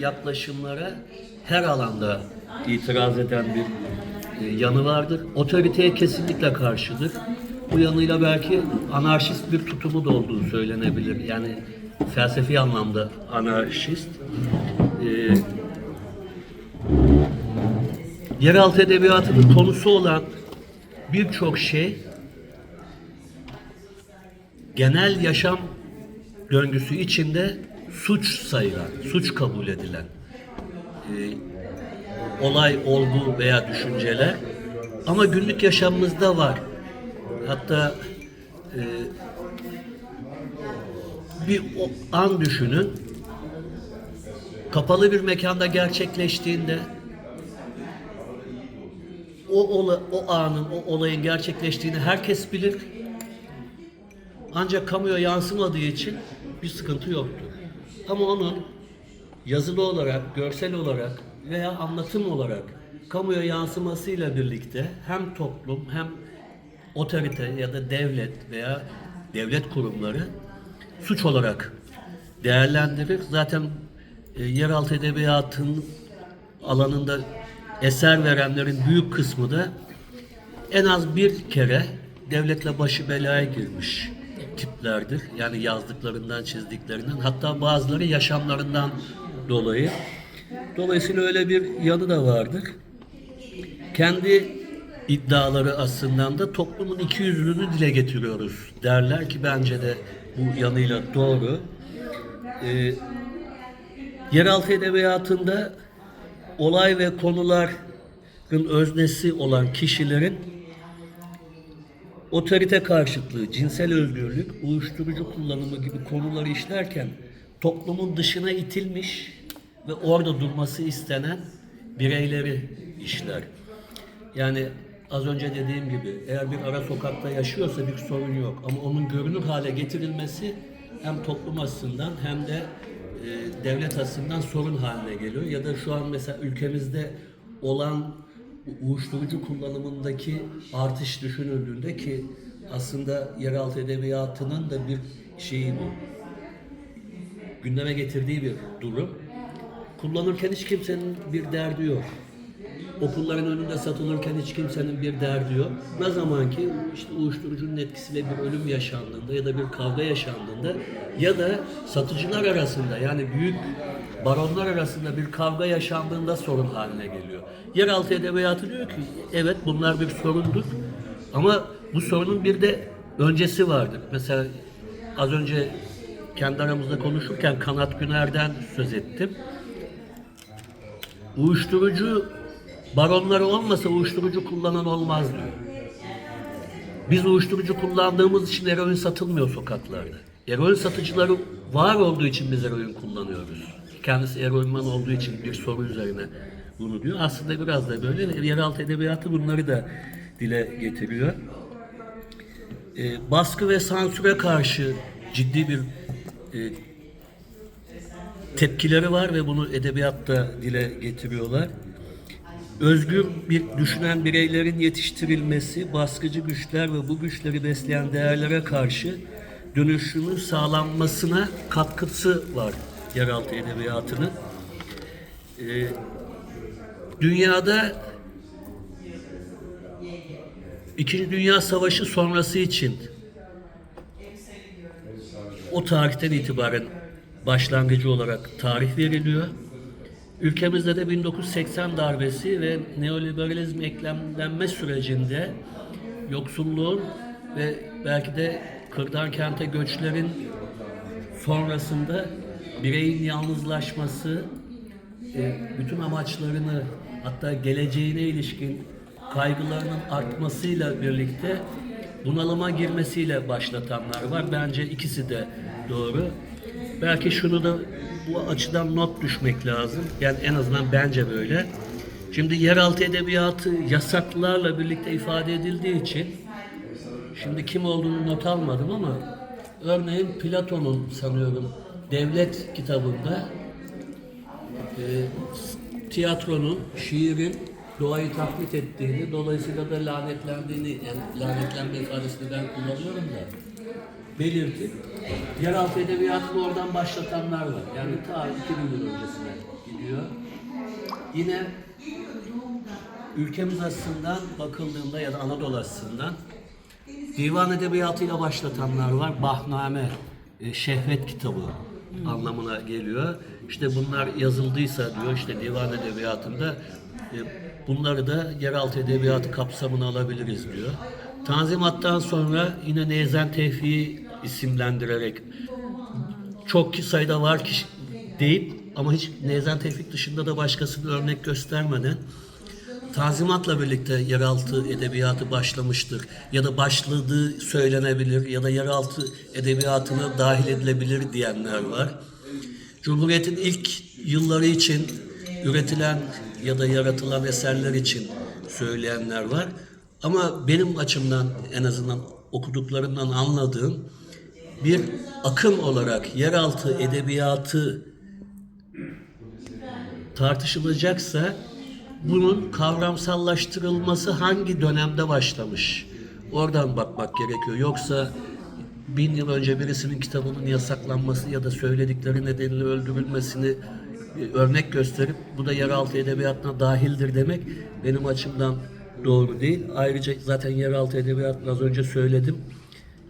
yaklaşımlara her alanda itiraz eden bir e, yanı vardır. Otoriteye kesinlikle karşıdır. Bu yanıyla belki anarşist bir tutumu da olduğu söylenebilir. Yani felsefi anlamda anarşist. E, yeraltı edebiyatının konusu olan birçok şey genel yaşam döngüsü içinde suç sayılan, suç kabul edilen e, olay, olgu veya düşünceler ama günlük yaşamımızda var. Hatta e, bir an düşünün kapalı bir mekanda gerçekleştiğinde o, ola, o anın, o olayın gerçekleştiğini herkes bilir. Ancak kamuya yansımadığı için bir sıkıntı yoktur. Ama onun yazılı olarak, görsel olarak veya anlatım olarak kamuya yansımasıyla birlikte hem toplum hem otorite ya da devlet veya devlet kurumları suç olarak değerlendirir. Zaten e, yeraltı edebiyatın alanında eser verenlerin büyük kısmı da en az bir kere devletle başı belaya girmiş tiplerdir. Yani yazdıklarından, çizdiklerinden hatta bazıları yaşamlarından dolayı. Dolayısıyla öyle bir yanı da vardır. Kendi iddiaları aslında da toplumun iki yüzlülüğünü dile getiriyoruz derler ki bence de bu yanıyla doğru. Ee, yeraltı edebiyatında olay ve konuların öznesi olan kişilerin otorite karşıtlığı, cinsel özgürlük, uyuşturucu kullanımı gibi konuları işlerken toplumun dışına itilmiş ve orada durması istenen bireyleri işler. Yani az önce dediğim gibi eğer bir ara sokakta yaşıyorsa bir sorun yok ama onun görünür hale getirilmesi hem toplum açısından hem de e, devlet açısından sorun haline geliyor. Ya da şu an mesela ülkemizde olan uyuşturucu kullanımındaki artış düşünüldüğünde ki aslında yeraltı edebiyatının da bir şeyi bu. Gündeme getirdiği bir durum. Kullanırken hiç kimsenin bir derdi yok. Okulların önünde satılırken hiç kimsenin bir derdi yok. Ne zaman ki işte uyuşturucunun etkisiyle bir ölüm yaşandığında ya da bir kavga yaşandığında ya da satıcılar arasında yani büyük baronlar arasında bir kavga yaşandığında sorun haline geliyor. Yeraltı edebiyatı diyor ki evet bunlar bir sorundur ama bu sorunun bir de öncesi vardır. Mesela az önce kendi aramızda konuşurken Kanat Güner'den söz ettim. Uyuşturucu baronları olmasa uyuşturucu kullanan olmaz diyor. Biz uyuşturucu kullandığımız için eroin satılmıyor sokaklarda. Eroin satıcıları var olduğu için biz eroin kullanıyoruz. Kendisi eroinman olduğu için bir soru üzerine bunu diyor. Aslında biraz da böyle yeraltı edebiyatı bunları da dile getiriyor. Ee, baskı ve sansüre karşı ciddi bir e, tepkileri var ve bunu edebiyatta dile getiriyorlar. Özgür bir düşünen bireylerin yetiştirilmesi, baskıcı güçler ve bu güçleri besleyen değerlere karşı dönüşümün sağlanmasına katkısı var yeraltı edebiyatının. Ee, dünyada İkinci Dünya Savaşı sonrası için o tarihten itibaren başlangıcı olarak tarih veriliyor. Ülkemizde de 1980 darbesi ve neoliberalizm eklemlenme sürecinde yoksulluğun ve belki de kırdan kente göçlerin sonrasında bireyin yalnızlaşması, e, bütün amaçlarını hatta geleceğine ilişkin kaygılarının artmasıyla birlikte bunalıma girmesiyle başlatanlar var. Bence ikisi de doğru. Belki şunu da bu açıdan not düşmek lazım. Yani en azından bence böyle. Şimdi yeraltı edebiyatı yasaklarla birlikte ifade edildiği için şimdi kim olduğunu not almadım ama örneğin Platon'un sanıyorum Devlet kitabında e, tiyatronun, şiirin doğayı taklit ettiğini, dolayısıyla da lanetlendiğini, yani lanetlenme ifadesini ben kullanıyorum da belirtip Yeraltı edebiyatını oradan başlatanlar var. Yani ta 2000 yıl öncesine gidiyor. Yine ülkemiz açısından bakıldığında ya da Anadolu açısından divan edebiyatıyla başlatanlar var. Bahname, e, şehvet kitabı anlamına geliyor. İşte bunlar yazıldıysa diyor işte divan edebiyatında e, bunları da yeraltı edebiyatı kapsamına alabiliriz diyor. Tanzimattan sonra yine Nezen Tevfik'i isimlendirerek çok sayıda var ki deyip ama hiç Nezen Tevfik dışında da başkasını örnek göstermeden Tanzimatla birlikte yeraltı edebiyatı başlamıştır ya da başladığı söylenebilir ya da yeraltı edebiyatına dahil edilebilir diyenler var. Cumhuriyet'in ilk yılları için üretilen ya da yaratılan eserler için söyleyenler var. Ama benim açımdan en azından okuduklarımdan anladığım bir akım olarak yeraltı edebiyatı tartışılacaksa bunun kavramsallaştırılması hangi dönemde başlamış? Oradan bakmak gerekiyor. Yoksa bin yıl önce birisinin kitabının yasaklanması ya da söyledikleri nedeniyle öldürülmesini örnek gösterip bu da yeraltı edebiyatına dahildir demek benim açımdan doğru değil. Ayrıca zaten yeraltı edebiyatını az önce söyledim.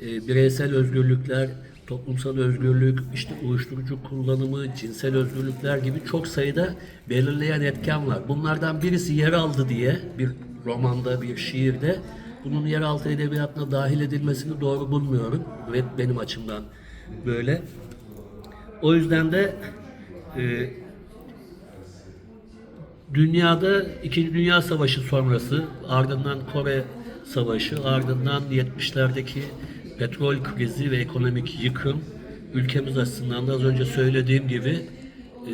E, bireysel özgürlükler, toplumsal özgürlük, işte uyuşturucu kullanımı, cinsel özgürlükler gibi çok sayıda belirleyen etken var. Bunlardan birisi yer aldı diye bir romanda, bir şiirde bunun yeraltı edebiyatına dahil edilmesini doğru bulmuyorum ve benim açımdan böyle. O yüzden de e, dünyada İkinci Dünya Savaşı sonrası ardından Kore Savaşı ardından 70'lerdeki petrol krizi ve ekonomik yıkım ülkemiz açısından da az önce söylediğim gibi e,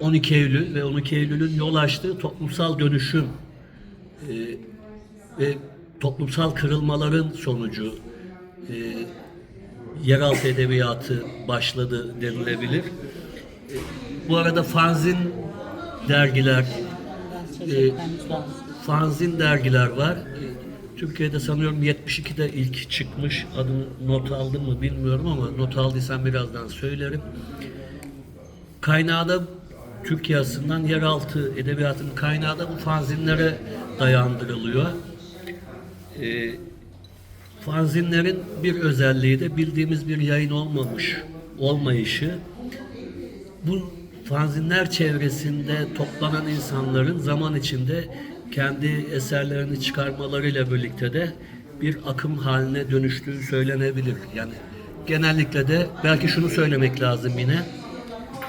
12 Eylül ve 12 Eylül'ün yol açtığı toplumsal dönüşüm e, ve toplumsal kırılmaların sonucu e, yeraltı edebiyatı başladı denilebilir. E, bu arada fanzin dergiler, e, fanzin dergiler var. Türkiye'de sanıyorum 72'de ilk çıkmış. Adını not aldım mı bilmiyorum ama not aldıysam birazdan söylerim. Kaynağı da açısından yeraltı edebiyatının kaynağı da bu fanzinlere dayandırılıyor. E, fanzinlerin bir özelliği de bildiğimiz bir yayın olmamış olmayışı. Bu fanzinler çevresinde toplanan insanların zaman içinde kendi eserlerini çıkarmalarıyla birlikte de bir akım haline dönüştüğü söylenebilir. Yani genellikle de belki şunu söylemek lazım yine.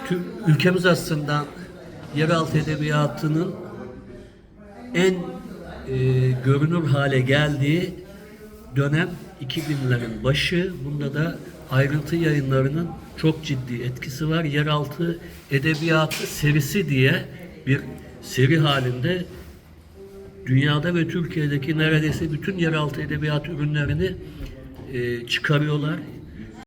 Tüm ülkemiz aslında yeraltı edebiyatının en e, görünür hale geldiği dönem 2000'lerin başı. Bunda da ayrıntı yayınlarının çok ciddi etkisi var. Yeraltı Edebiyatı serisi diye bir seri halinde dünyada ve Türkiye'deki neredeyse bütün yeraltı edebiyat ürünlerini e, çıkarıyorlar.